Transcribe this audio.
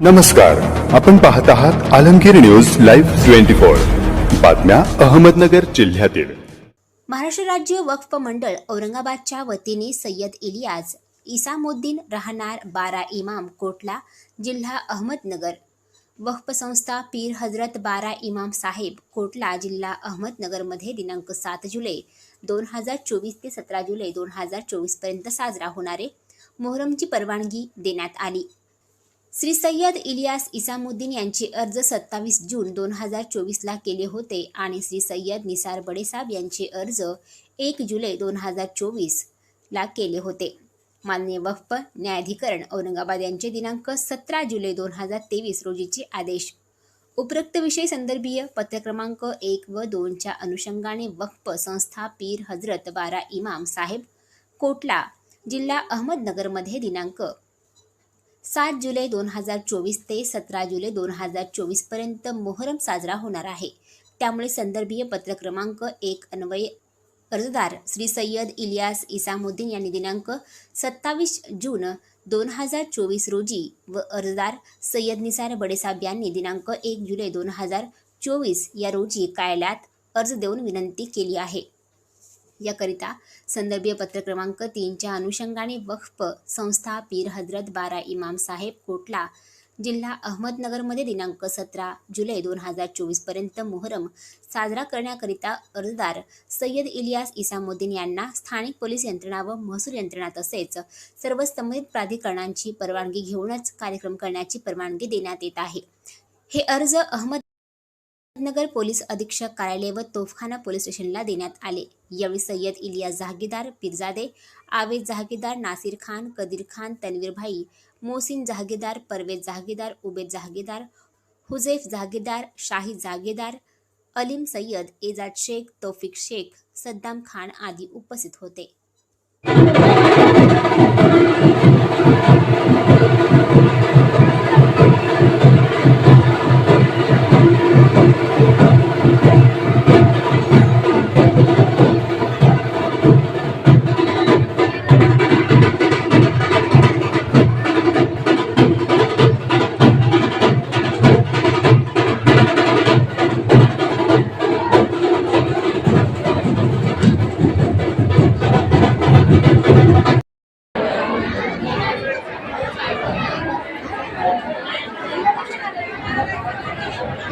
नमस्कार आपण पाहत आहात Alamgir news live twenty four. बातम्या अहमदनगर जिल्ह्यातील. महाराष्ट्र राज्य वक्फ मंडळ औरंगाबादच्या वतीने सय्यद इलियाज इसामुद्दीन राहणार बारा इमाम कोटला जिल्हा अहमदनगर. वक्फ संस्था पीर हजरत बारा इमाम साहेब कोटला जिल्हा अहमदनगरमध्ये दिनांक सात जुलै दोन हजार चोवीस ते सतरा जुलै दोन हजार चोवीसपर्यंत साजरा होणारे मोहरमची परवानगी देण्यात आली. श्री सय्यद इलियास इसामुद्दीन यांचे अर्ज सत्तावीस जून दोन हजार चोवीसला केले होते आणि श्री सय्यद निसार बडेसाब यांचे अर्ज एक जुलै दोन हजार चोवीसला केले होते. मान्य वक्फ न्यायाधिकरण औरंगाबाद यांचे दिनांक सतरा जुलै दोन हजार तेवीस रोजीचे आदेश. उपरोक्त विषय संदर्भीय पत्र क्रमांक एक व दोनच्या अनुषंगाने वक्फ संस्था पीर हजरत बारा इमाम साहेब कोटला जिल्हा अहमदनगरमध्ये दिनांक सात जुलै दोन हजार चोवीस ते सतरा जुलै दोन हजार चोवीसपर्यंत मोहरम साजरा होणार आहे. त्यामुळे संदर्भीय पत्र क्रमांक एक अन्वये अर्जदार श्री सय्यद इलियास इसामुद्दीन यांनी दिनांक सत्तावीस जून दोन हजार चोवीस रोजी व अर्जदार सय्यद निसार बडेसाब यांनी दिनांक एक जुलै दोन हजार चोवीस या रोजी कार्यालयात अर्ज देऊन विनंती केली आहे. याकरिता संदर्भीय पत्र क्रमांक तीनच्या अनुषंगाने वक्फ संस्था पीर हजरत बारा इमाम साहेब कोटला जिल्हा अहमदनगरमध्ये दिनांक सतरा जुलै दोन हजार चोवीसपर्यंत मोहरम साजरा करण्याकरिता अर्जदार सय्यद इलियास इसामुद्दीन यांना स्थानिक पोलीस यंत्रणा व महसूल यंत्रणा तसेच सर्व संबंधित प्राधिकरणांची परवानगी घेऊनच कार्यक्रम करण्याची परवानगी देण्यात येत आहे. हे अर्ज अहमद नगर पोलीस अधीक्षक कार्यालय व तोफखाना पोलीस स्टेशनला देण्यात आले. यावेळी सय्यद इलिया जहागीरदार पिरजादे आवेद जहागीरदार नासिर खान कदीर खान तन्वीर भाई मोहसिन जहागीरदार परवेज जहागीरदार उबेद जहागीरदार हुझैफ जहागीरदार शाहिद जहागीरदार अलीम सय्यद एजाज शेख तौफिक शेख सद्दाम खान आदी उपस्थित होते.